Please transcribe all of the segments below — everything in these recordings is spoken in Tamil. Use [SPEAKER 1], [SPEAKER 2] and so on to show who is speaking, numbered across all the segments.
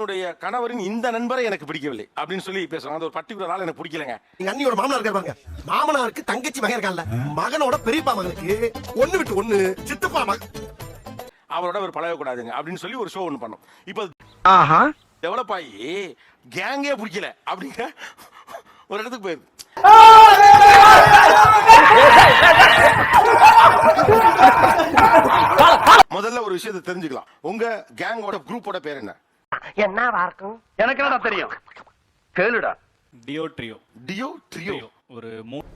[SPEAKER 1] என்னுடைய கணவரின் இந்த நண்பரை எனக்கு பிடிக்கவில்லை அப்படின்னு சொல்லி பேசுவாங்க அந்த ஒரு பர்டிகுலர் ஆள் எனக்கு பிடிக்கலங்க.
[SPEAKER 2] எங்க அண்ணியோட மாமனார் இருக்காரு பாருங்க. மாமனாருக்கு தங்கச்சி மகன் இருக்கான்ல. மகனோட பெரியப்பா மகனுக்கு ஒண்ணு விட்டு ஒண்ணு சித்தப்பா மகன்
[SPEAKER 1] அவரோட அவர் பழகக்கூடாதுங்க அப்படின்னு சொல்லி ஒரு ஷோ ஒன்று பண்ணோம். இப்போ
[SPEAKER 3] ஆஹா.
[SPEAKER 1] டெவலப் ஆகி கேங்கே பிடிக்கல அப்படிங்கிற ஒரு இடத்துக்கு போயிருக்கு முதல்ல ஒரு விஷயத்தை தெரிஞ்சுக்கலாம். உங்க கேங்கோட குரூப்போட பேர் என்ன?
[SPEAKER 3] எனக்கு என்னடா தெரியும்? கேளுடா.
[SPEAKER 4] Deo ட்ரியோ
[SPEAKER 1] deo. ட்ரியோ
[SPEAKER 4] ஒரு மூணு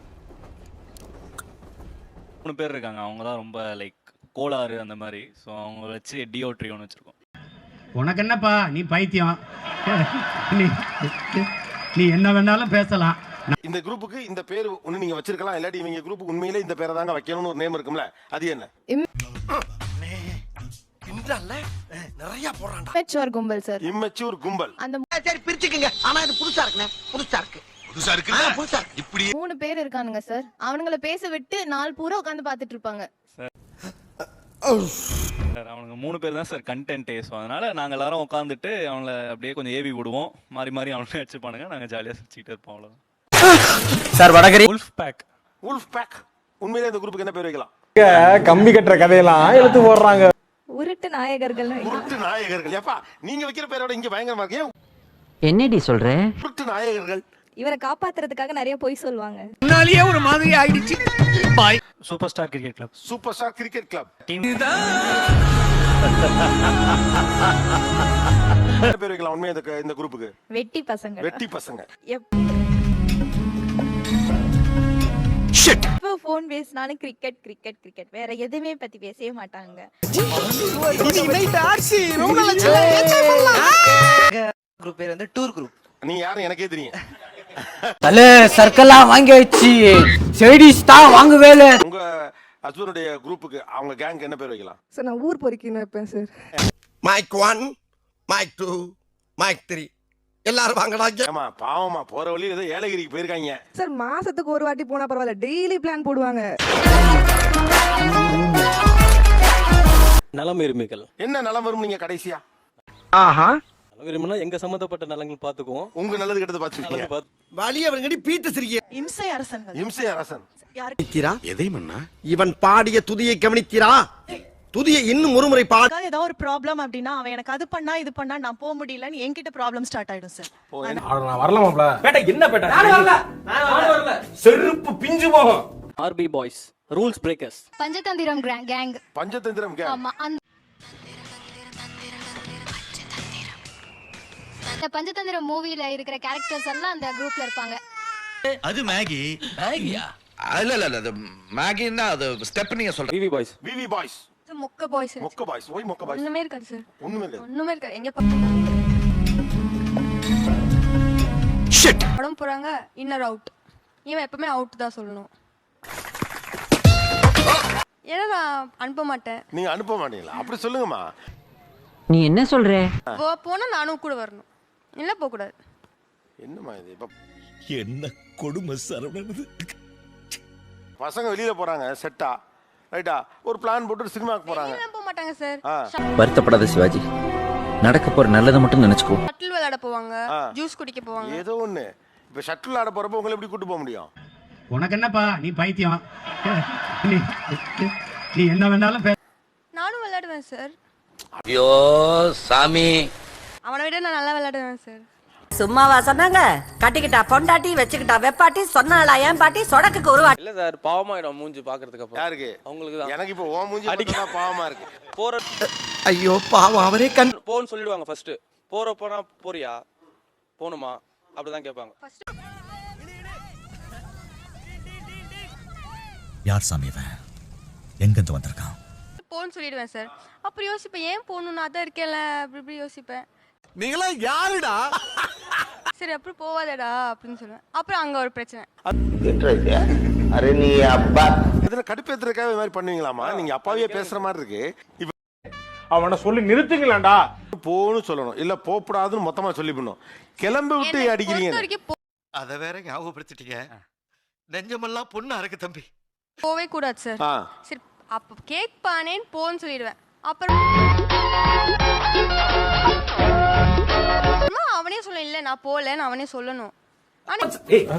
[SPEAKER 4] பேர் இருக்காங்க. அவங்க தான் ரொம்ப லைக் கோளாறு அந்த மாதிரி. ஸோ அவங்க வச்சு டியோ ட்ரியோன்னு வச்சிருக்கோம்.
[SPEAKER 5] உனக்கு என்னப்பா? நீ பைத்தியம். நீ நீ என்ன வேணாலும் பேசலாம்.
[SPEAKER 1] இந்த குரூப்புக்கு இந்த பேர் ஒண்ணு நீங்க வச்சிருக்கலாம். இல்லாட்டி இவங்க குரூப்புக்கு உண்மையிலே இந்த பேரை தாங்க வைக்கணும்னு ஒரு நேம் இருக்கும்ல. அது என்ன?
[SPEAKER 2] நிறைய போடுறான்டா.
[SPEAKER 6] மெச்சுவர் கும்பல் சார்
[SPEAKER 1] இம்மெச்சூர் கும்பல்.
[SPEAKER 6] அந்த
[SPEAKER 2] சரி பிரிச்சுக்குங்க. ஆனா இது புதுசா இருக்குண்ணே. புதுசா இருக்கு. புதுசா இருக்கு புதுசா இருக்கு.
[SPEAKER 6] மூணு பேர் இருக்கானுங்க சார் அவனுங்கள பேச விட்டு நாள் பூரா உட்காந்து பாத்துட்டு இருப்பாங்க.
[SPEAKER 4] சார் அவனுங்க மூணு பேர் தான் சார் கண்டென்ட்டே ஸோ அதனால நாங்கள் எல்லாரும் உட்காந்துட்டு அவங்கள அப்படியே கொஞ்சம் ஏவி விடுவோம். மாறி மாறி அவங்களே வச்சுப்பானுங்க நாங்கள் ஜாலியாக சிரிச்சுக்கிட்டு இருப்போம் அவ்வளோதான்
[SPEAKER 3] சார் வடகரி
[SPEAKER 4] உல்ஃப் பேக்
[SPEAKER 1] உல்ஃப் பேக் உண்மையிலே இந்த குரூப்புக்கு என்ன பேர் வைக்கலாம்?
[SPEAKER 3] கம்பி கட்டுற கதையெல்லாம் எடுத்து போடுறாங்க.
[SPEAKER 6] உருட்டு நாயகர்கள்.
[SPEAKER 1] உருட்டு நாயகர்கள். ஏப்பா நீங்க வைக்கிற பேரோட இங்க பயங்கரமா இருக்கு.
[SPEAKER 7] என்னடி சொல்ற?
[SPEAKER 1] உருட்டு நாயகர்கள்.
[SPEAKER 6] இவரை காப்பாத்துறதுக்காக நிறைய பொய் சொல்லுவாங்க.
[SPEAKER 3] முன்னாலேயே ஒரு மாதிரி ஆயிடுச்சு. பாய்
[SPEAKER 4] super star cricket club
[SPEAKER 1] super star cricket club பேர் வைக்கலாம் உண்மையா இந்த இந்த குரூப்புக்கு?
[SPEAKER 6] வெட்டி பசங்க.
[SPEAKER 1] வெட்டி பசங்க.
[SPEAKER 6] எப்போ ஃபோன் பேசினாலும் கிரிக்கெட் கிரிக்கெட் கிரிக்கெட் வேற எதுவுமே பத்தி பேசவே மாட்டாங்க.
[SPEAKER 8] குரூப் பேர் வந்து டூர் குரூப்
[SPEAKER 1] நீ யாரும் எனக்கே தெரியும்.
[SPEAKER 7] தல சர்க்கெல்லாம் வாங்கி வச்சு செடிஸ் தான் வாங்குவேல
[SPEAKER 1] உங்க ஹஸ்பண்டுடைய குரூப்புக்கு அவங்க கேங்க் என்ன பேர் வைக்கலாம்?
[SPEAKER 6] சார் நான் ஊர் பொறுக்கின்னு வைப்பேன் sir.
[SPEAKER 2] Mic one mic two mic three எல்லாரும் வாங்கடா இங்க.
[SPEAKER 1] ஏமா பாவமா போற வழியில ஏதோ ஏலகிரிக்கு போயிருக்காங்க.
[SPEAKER 6] சார் மாசத்துக்கு ஒரு வாட்டி போனா பரவாயில்ல டெய்லி பிளான் போடுவாங்க.
[SPEAKER 9] நலம் விரும்பிகள்
[SPEAKER 1] என்ன நலம் வரும் நீங்க கடைசியா?
[SPEAKER 3] ஆஹா.
[SPEAKER 9] நலம் விரும்பினா எங்க சம்பந்தப்பட்ட நலங்கள் பாத்துக்குவோம்
[SPEAKER 1] உங்க நல்லது கெட்டது பாத்துருக்கீங்க
[SPEAKER 2] வழிய அவங்கடி பீட்டு சிரிக்க
[SPEAKER 6] இம்சை அரசன்கள்.
[SPEAKER 1] இம்சை அரசன்.
[SPEAKER 2] கவனித்தீரா? எதை மன்னா? இவன் பாடிய துதியை கவனித்தீரா? துதியை இன்னும் ஒருமுறை பாடு
[SPEAKER 10] ஏதாவது ஒரு ப்ராப்ளம் அப்படின்னா அவன் எனக்கு அது பண்ணா இது பண்ணா நான் போக முடியலன்னு என்கிட்ட ப்ராப்ளம் ஸ்டார்ட் ஆயிடும் sir.
[SPEAKER 9] RP boys rules breakers
[SPEAKER 6] Panchatantram gang
[SPEAKER 1] Panchatantram gang
[SPEAKER 6] ஆமா அந்த இந்த பஞ்சதந்திரம் மூவில இருக்கிற கேரக்டர்ஸ் எல்லாம் அந்த குரூப்ல இருப்பாங்க.
[SPEAKER 2] அது மேகி. மேகியா? இல்ல இல்ல இல்ல அது மேகின்னா அது ஸ்டெப் நீங்க சொல்ற
[SPEAKER 9] விவி பாய்ஸ்
[SPEAKER 1] விவி பாய்ஸ்
[SPEAKER 6] மொக்க பாய்ஸ்
[SPEAKER 1] மொக்க பாய்ஸ் ஒய் மொக்க பாய்ஸ்
[SPEAKER 6] ஒண்ணுமே இருக்காது சார்
[SPEAKER 1] ஒண்ணுமே இல்ல.
[SPEAKER 6] ஒண்ணுமே இருக்காது. எங்க படம் போறாங்க. இன்னர் அவுட் இவன் எப்பவுமே அவுட் தான் சொல்லணும். ஏன்னா நான் அனுப்ப மாட்டேன்.
[SPEAKER 1] நீங்க அனுப்ப மாட்டீங்களா? அப்படி சொல்லுங்கம்மா.
[SPEAKER 7] நீ என்ன சொல்ற?
[SPEAKER 6] போ- போனா நானும் கூட வரணும். இல்ல போக கூடாது.
[SPEAKER 1] என்னம்மா இது? இப்ப
[SPEAKER 2] என்ன கொடுமை சரவணன்
[SPEAKER 1] பசங்க வெளியில போறாங்க செட்டா ரைட்டா ஒரு பிளான் போட்டு சினிமாக்கு போறாங்க.
[SPEAKER 6] வெளியலாம் போக மாட்டாங்க சார்.
[SPEAKER 7] வருத்தப்படாத சிவாஜி. நடக்க போற நல்லதை மட்டும் நினைச்சுக்கோ.
[SPEAKER 6] ஷட்டில் விளையாட போவாங்க
[SPEAKER 1] ஆ.
[SPEAKER 6] ஜூஸ் குடிக்க போவாங்க.
[SPEAKER 1] ஏதோ ஒண்ணு. இப்ப ஷட்டில் ஆட போறப்ப உங்களை எப்படி கூட்டு போக முடியும்?
[SPEAKER 5] உனக்கு என்னப்பா நீ பைத்தியம். நீ நீ என்ன வேணாலும்
[SPEAKER 6] நானும் விளையாடுவேன் சார்
[SPEAKER 2] ஐயோ சாமி.
[SPEAKER 6] அவனை விட நான் நல்லா விளையாடுவேன் சார்
[SPEAKER 10] சும்மாவா சொன்னாங்க? கட்டிக்கிட்டா பொண்டாட்டி வச்சுக்கிட்டா வெப்பாட்டி சொன்னாளா ஏன் பாட்டி? சொடக்குக்கு ஒரு
[SPEAKER 9] இல்ல சார் பாவமாயிடும் மூஞ்சி பாக்குறதுக்கு அப்புறம்.
[SPEAKER 1] யாருக்கு?
[SPEAKER 9] அவங்களுக்கு தான்.
[SPEAKER 1] எனக்கு இப்ப ஓ மூஞ்சி பார்த்தா பாவமா இருக்கு.
[SPEAKER 9] போற
[SPEAKER 2] ஐயோ பாவம் அவரே கண்
[SPEAKER 9] போன்னு சொல்லிடுவாங்க ஃபர்ஸ்ட் போற போனா போறியா? போணுமா? அப்படிதான் கேட்பாங்க.
[SPEAKER 2] யார் சாமி இவன்? எங்கிருந்து வந்திருக்கான்?
[SPEAKER 6] போன்னு சொல்லிடுவேன் சார். அப்புறம் யோசிப்பேன். ஏன் போகணும் நான் தான் இருக்கேன்ல அப்படி இப்படி யோசிப்பேன்.
[SPEAKER 2] நீங்களா யாருடா?
[SPEAKER 6] சரி அப்புறம் போவாதடா அப்படின்னு சொல்லுவேன். அப்புறம் அங்க ஒரு பிரச்சனை.
[SPEAKER 2] அரே நீ அப்பா.
[SPEAKER 1] இதுல கடுப்பேத்துறதுக்காக இது மாதிரி பண்ணுவீங்களாமா நீங்க அப்பாவே பேசுற மாதிரி இருக்கு. இப்ப
[SPEAKER 3] அவனை சொல்லி நிறுத்துங்களேன்டா.
[SPEAKER 1] போன்னு சொல்லணும். இல்ல போகக்கூடாதுன்னு மொத்தமா சொல்லிவிடணும். கிளம்பி விட்டு அடிக்கிறீங்க.
[SPEAKER 6] வரைக்கும் போ-
[SPEAKER 2] அத வேற ஞாபகப்படுத்திட்டீங்க. நெஞ்சமெல்லாம் பொண்ணு அறக்கு தம்பி.
[SPEAKER 6] போவே கூடாது சார்
[SPEAKER 1] ஆ.
[SPEAKER 6] சரி அப்ப கேட்பானேன்னு போன்னு சொல்லிடுவேன். அப்புறம்
[SPEAKER 11] நான் போகலன்னு அவனே சொல்லணும்.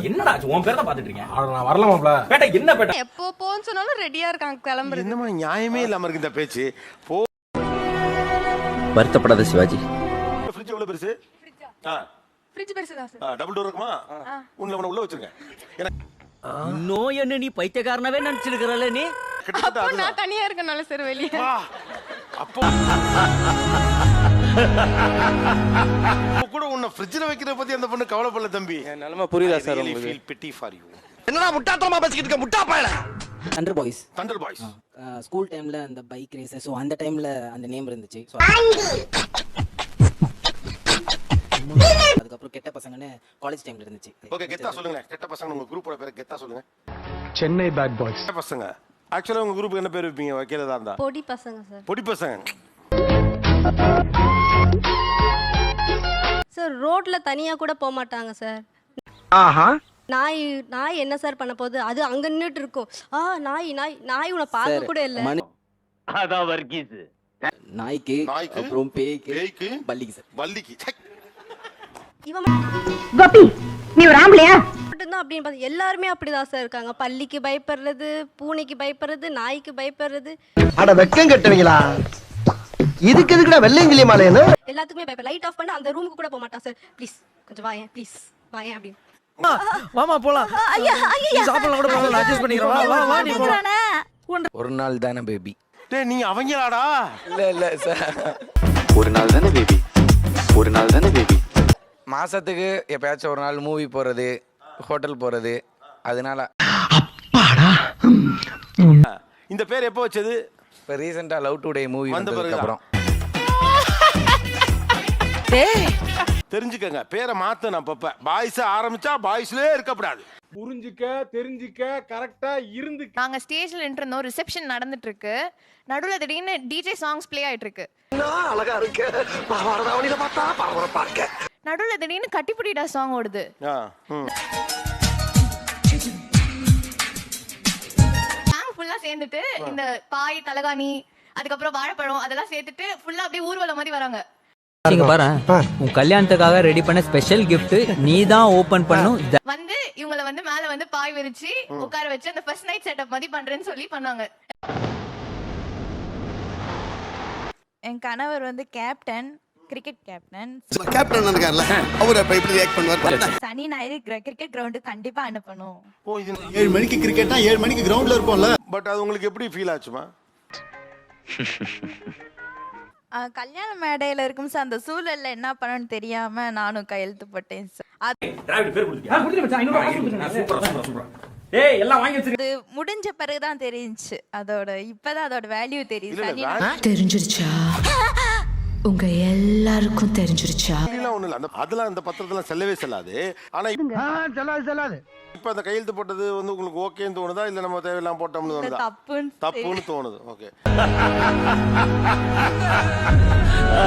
[SPEAKER 3] என்னடா உன் பேர் தான் பாத்துட்டு இருக்கேன். நான் வரலாமாப்ல பேட்டை என்ன பேட்டை?
[SPEAKER 11] எப்போ போன்னு சொன்னாலும் ரெடியா இருக்காங்க கிளம்புறது.
[SPEAKER 1] என்னமா நியாயமே இல்லாம இருக்கு இந்த பேச்சு. போ.
[SPEAKER 7] வருத்தப்படாத சிவாஜி.
[SPEAKER 1] ஃப்ரிட்ஜ் எவ்வளவு பெருசு? ஆ.
[SPEAKER 11] ஃப்ரிட்ஜ் பெருசு தான்
[SPEAKER 1] டபுள் டோர் இருக்குமா? உள்ள உள்ள வச்சிருங்க.
[SPEAKER 12] நோய் என்ன நீ பைத்தியக்காரனவே நினைச்சிருக்கிறல்ல நீ?
[SPEAKER 11] அப்போ. நான் தனியா இருக்கனால சார் வெளியே.
[SPEAKER 1] அப்போ கூட உன்னை ஃப்ரிட்ஜில் வைக்கிறத பத்தி அந்த பொண்ணு கவலைப்படல தம்பி.
[SPEAKER 4] என் நிலைமை புரியுதா சார் உங்களுக்கு?
[SPEAKER 1] ஃபீல் பிட்டி ஃபார் யூ
[SPEAKER 2] என்னடா முட்டாத்தனமா பேசிக்கிட்டு இருக்க? முட்டா பயல.
[SPEAKER 8] Under boys
[SPEAKER 1] thunder boys
[SPEAKER 8] school டைம்ல அந்த பைக் ரேஸ் ஸோ அந்த டைம்ல அந்த நேம் இருந்துச்சு. ஸோ அதுக்கப்புறம் கெட்ட பசங்கன்னு காலேஜ் டைம்ல இருந்துச்சு.
[SPEAKER 1] ஓகே கெத்தா சொல்லுங்க. கெட்ட பசங்க உங்க குரூப்போட பேர் கெத்தா சொல்லுங்க.
[SPEAKER 3] சென்னை பேட் பாய்ஸ்
[SPEAKER 1] கெட்ட பசங்க. ஆக்சுவலா உங்க குரூப் என்ன பேர் வைப்பீங்க? வைக்கிறதா இருந்தா?
[SPEAKER 11] பொடி பசங்க சார்.
[SPEAKER 1] பொடி பசங்க.
[SPEAKER 11] சார் ரோட்ல தனியா கூட போக மாட்டாங்க சார்.
[SPEAKER 3] ஆஹா.
[SPEAKER 11] நாய் நாய் என்ன சார் பண்ண போகுது? அது அங்க நின்னுட்டு இருக்கும். ஆ நாய் நாய் நாய் உன்னை பார்க்க கூட இல்ல.
[SPEAKER 8] மனு நாய்க்கு
[SPEAKER 1] நாய்க்கு,
[SPEAKER 8] அப்புறம் பேய்க்கு
[SPEAKER 1] பேய்க்கு,
[SPEAKER 8] பல்லிக்கு சார்.
[SPEAKER 1] வள்ளிக்கு.
[SPEAKER 11] இவன்
[SPEAKER 12] கோபி நீ ஒரு ஆம்பளையா?
[SPEAKER 11] மட்டும்தான் அப்படின்னு பார்த்தா எல்லாருமே அப்படிதான் சார் இருக்காங்க. பள்ளிக்கு பயப்படுறது பூனைக்கு பயப்படுறது நாய்க்கு பயப்படுறது.
[SPEAKER 2] அட வெக்கம் கட்டுவீங்களா? இதுக்கு எதுக்குடா வெள்ளையங்கிலி மாலையன்னு
[SPEAKER 11] எல்லாத்துக்குமே பயப்பட லைட் ஆஃப் பண்ண அந்த ரூமுக்கு கூட போக மாட்டான் சார் ப்ளீஸ் கொஞ்சம் வாயேன் ப்ளீஸ் வாயேன் அப்படின்னு.
[SPEAKER 12] வாமா போலாம். சாப்பிடலாம் கூட போகலாம் அட்ஜஸ்ட் பண்ணிக்கிறோம் வா வா வா நீ போலாம்
[SPEAKER 8] ஒரு நாள் தானே பேபி
[SPEAKER 1] டேய் நீ அவங்களாடா?
[SPEAKER 8] இல்ல இல்ல சார்
[SPEAKER 4] ஒரு நாள் தானே பேபி ஒரு நாள் தானே பேபி
[SPEAKER 8] மாசத்துக்கு எப்பயாச்சும் ஒரு நாள் மூவி போறது ஹோட்டல் போறது அதனால.
[SPEAKER 1] இந்த பேர் எப்போ வச்சது?
[SPEAKER 8] இப்போ ரீசெண்டாக லவ் டுடே மூவி
[SPEAKER 1] வந்த
[SPEAKER 8] வந்ததுக்கு. அப்புறம்.
[SPEAKER 1] தெரிஞ்சுக்கங்க. பேரை மாத்தணும் அப்பப்ப பாய்ஸ் ஆரம்பிச்சா பாய்ஸ்லயே இருக்கக்கூடாது
[SPEAKER 3] புரிஞ்சுக்க தெரிஞ்சுக்க கரெக்டா இருந்து
[SPEAKER 11] நாங்க ஸ்டேஜ்ல நின்றுருந்தோம். ரிசப்ஷன் நடந்துட்டு இருக்கு நடுவுல திடீர்னு டிஜே சாங்ஸ் ப்ளே ஆயிட்டு இருக்கு
[SPEAKER 2] அழகா இருக்கு? பார்த்தா பரபரப்பா இருக்க
[SPEAKER 11] நடுவுல திடீர்னு கட்டிப்புடிடா சாங் ஓடுது. சாங் ஃபுல்லா சேர்ந்துட்டு இந்த பாய் தலகாணி அதுக்கப்புறம் வாழைப்பழம் அதெல்லாம் சேர்த்துட்டு ஃபுல்லா அப்படியே ஊர்வலம் மாதிரி வராங்க.
[SPEAKER 7] இங்க பாரு. உன் கல்யாணத்துக்காக ரெடி பண்ண ஸ்பெஷல் gift நீ தான் ஓபன் பண்ணும்.
[SPEAKER 11] வந்து இவங்கள வந்து மேல வந்து பாய் விரிச்சு உட்கார வச்சு அந்த ஃபர்ஸ்ட் நைட் செட்டப் மாதிரி பண்றேன்னு சொல்லி பண்ணாங்க. என் கணவர் வந்து கேப்டன் கிரிக்கெட் கேப்டன்
[SPEAKER 2] கேப்டன் இருக்கார்ல அவர் அப்ப எப்படி ரியாக்ட் பண்ணுவார்?
[SPEAKER 11] சனி ஞாயிறு கிரிக்கெட் கிரவுண்டு கண்டிப்பா அனுப்பணும்.
[SPEAKER 1] ஓ இது
[SPEAKER 2] ஏழு மணிக்கு கிரிக்கெட்னா ஏழு மணிக்கு கிரவுண்ட்ல இருப்போம்ல.
[SPEAKER 1] பட் அது உங்களுக்கு எப்படி ஃபீல் ஆச்சுமா?
[SPEAKER 11] கல்யாண மேடையில இருக்கும் சார் அந்த சூழல்ல என்ன பண்ணணும்னு தெரியாம நானும் கையெழுத்து போட்டேன் சார். அது
[SPEAKER 3] ஏய் எல்லாம் வாங்கி வச்சிருக்க
[SPEAKER 11] முடிஞ்ச பிறகுதான் தெரிஞ்சுச்சு. அதோட இப்பதான் அதோட வேல்யூ தெரியுது.
[SPEAKER 12] தெரிஞ்சிருச்சா? உங்க எல்லாருக்கும் தெரிஞ்சிருச்சா?
[SPEAKER 1] ஒண்ணும் இல்ல. அந்த அதெல்லாம் அந்த பத்திரத்துல செல்லவே செல்லாது. ஆனா இப்ப-
[SPEAKER 2] செல்லாது செல்லாது.
[SPEAKER 1] இப்ப அந்த கையெழுத்து போட்டது வந்து உங்களுக்கு ஓகேன்னு தோணுதா? இல்ல நம்ம தேவையில்லாம போட்டோம்னு தோணுதா?
[SPEAKER 11] தப்புன்னு
[SPEAKER 1] தப்புன்னு தோணுது. ஓகே